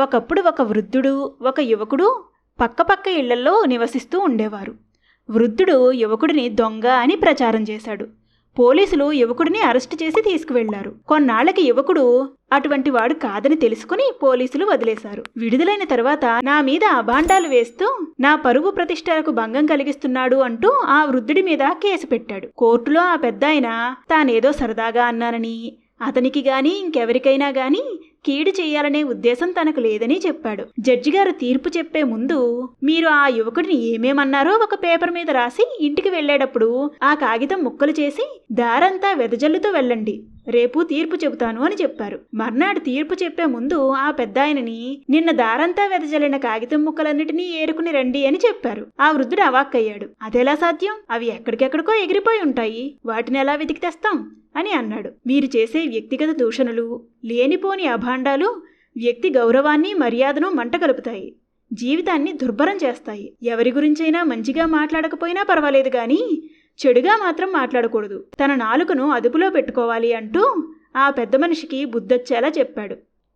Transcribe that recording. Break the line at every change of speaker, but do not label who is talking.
ఒకప్పుడు ఒక వృద్ధుడు ఒక యువకుడు పక్కపక్క ఇళ్ళలో నివసిస్తూ ఉండేవారు. వృద్ధుడు యువకుడిని దొంగ అని ప్రచారం చేశాడు. పోలీసులు యువకుడిని అరెస్టు చేసి తీసుకువెళ్ళారు. కొన్నాళ్ళకి యువకుడు అటువంటి వాడు కాదని తెలుసుకుని పోలీసులు వదిలేశారు. విడుదలైన తర్వాత నా మీద అభాండాలు వేస్తూ నా పరువు ప్రతిష్టలకు భంగం కలిగిస్తున్నాడు అంటూ ఆ వృద్ధుడి మీద కేసు పెట్టాడు. కోర్టులో ఆ పెద్దాయన తానేదో సరదాగా అన్నానని. అతనికి గాని ఇంకెవరికైనా గాని కీడు చేయాలనే ఉద్దేశం తనకు లేదని చెప్పాడు. జడ్జి గారు తీర్పు చెప్పే ముందు మీరు ఆ యువకుడిని ఏమేమన్నారో ఒక పేపర్ మీద రాసి ఇంటికి వెళ్ళేటప్పుడు ఆ కాగితం ముక్కలు చేసి దారంతా వెదజల్లుతూ వెళ్ళండి. రేపు తీర్పు చెబుతాను అని చెప్పారు. మర్నాడు తీర్పు చెప్పే ముందు ఆ పెద్దాయనని నిన్న దారంతా వెదజల్లిన కాగితం ముక్కలన్నిటినీ ఏరుకుని రండి అని చెప్పారు. ఆ వృద్ధుడు అవాక్కయ్యాడు. అదెలా సాధ్యం? అవి ఎక్కడికెక్కడికో ఎగిరిపోయి ఉంటాయి. వాటిని ఎలా వెతికి తెస్తాం? అని అన్నాడు. మీరు చేసే వ్యక్తిగత దూషణలు లేనిపోని అభాండాలు వ్యక్తి గౌరవాన్ని మర్యాదను మంట కలుపుతాయి. జీవితాన్ని దుర్భరం చేస్తాయి. ఎవరి గురించైనా మంచిగా మాట్లాడకపోయినా పర్వాలేదు కానీ చెడుగా మాత్రం మాట్లాడకూడదు. తన నాలుకను అదుపులో పెట్టుకోవాలి అంటూ ఆ పెద్ద మనిషికి బుద్ధొచ్చేలా చెప్పాడు.